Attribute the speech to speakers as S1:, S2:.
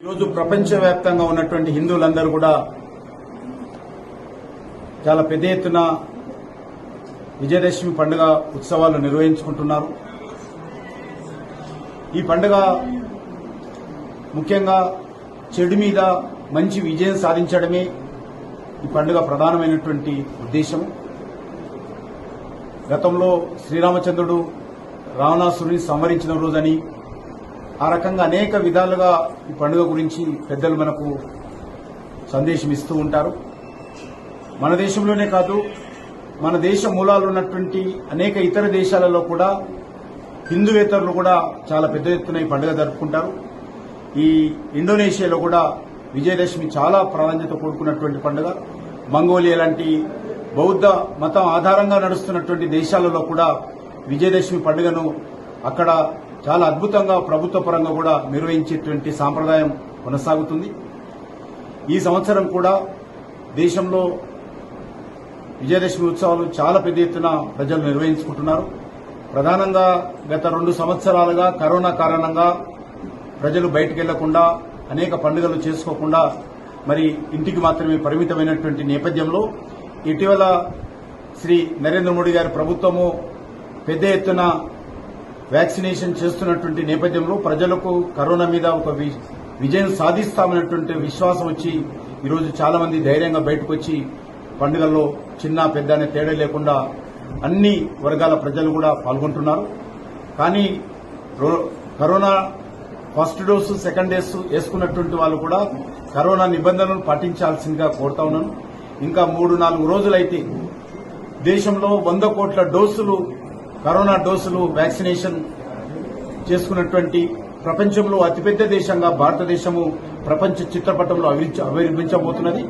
S1: ఈరోజు ప్రపంచవ్యాప్తంగా ఉన్నటువంటి హిందువులందరూ కూడా చాలా పెద్ద ఎత్తున విజయదశమి పండుగ ఉత్సవాలు నిర్వహించుకుంటున్నారు. ఈ పండుగ ముఖ్యంగా చెడు మీద మంచి విజయం సాధించడమే ఈ పండుగ ప్రధానమైనటువంటి ఉద్దేశం గతంలో శ్రీరామచంద్రుడు రావణాసురుని సంహరించిన రోజని ఆ రకంగా అనేక విధాలుగా ఈ పండుగ గురించి పెద్దలు మనకు సందేశం ఇస్తూ ఉంటారు. మన దేశంలోనే కాదు మన దేశ మూలాలు ఉన్నటువంటి అనేక ఇతర దేశాలలో కూడా హిందువేతరులు కూడా చాలా పెద్ద ఎత్తున ఈ పండుగ జరుపుకుంటారు. ఈ ఇండోనేషియాలో కూడా విజయదశమి చాలా ప్రాధాన్యత కూడుకున్నటువంటి పండుగ. మంగోలియా లాంటి బౌద్ధ మతం ఆధారంగా నడుస్తున్నటువంటి దేశాలలో కూడా విజయదశమి పండుగను అక్కడ చాలా అద్భుతంగా ప్రభుత్వ పరంగా కూడా నిర్వహించేటువంటి సాంప్రదాయం కొనసాగుతుంది. ఈ సంవత్సరం కూడా దేశంలో విజయదశమి ఉత్సవాలు చాలా పెద్ద ఎత్తున ప్రజలు నిర్వహించుకుంటున్నారు. ప్రధానంగా గత రెండు సంవత్సరాలుగా కరోనా కారణంగా ప్రజలు బయటకు వెళ్ళకుండా అనేక పండుగలు చేసుకోకుండా మరి ఇంటికి మాత్రమే పరిమితమైనటువంటి నేపథ్యంలో ఇటీవల శ్రీ నరేంద్ర మోడీ గారి ప్రభుత్వము పెద్ద ఎత్తున వ్యాక్సినేషన్ చేస్తున్నటువంటి నేపథ్యంలో ప్రజలకు కరోనా మీద ఒక విజయం సాధిస్తామన్నటువంటి విశ్వాసం వచ్చి ఈరోజు చాలా మంది ధైర్యంగా బయటకు వచ్చి పండుగల్లో చిన్న పెద్ద అనే తేడా లేకుండా అన్ని వర్గాల ప్రజలు కూడా పాల్గొంటున్నారు. కానీ రో- corona first dose second dose వేసుకున్నటువంటి వాళ్ళు కూడా కరోనా నిబంధనలు పాటించాల్సిందిగా కోరుతా ఉన్నాను. ఇంకా మూడు నాలుగు రోజులైతే దేశంలో వంద కోట్ల డోసులు కరోనా డోసులు వ్యాక్సినేషన్ చేసుకున్నటువంటి ప్రపంచంలో అతిపెద్ద దేశంగా భారతదేశము ప్రపంచ చిత్రపటంలో అవిర్చ-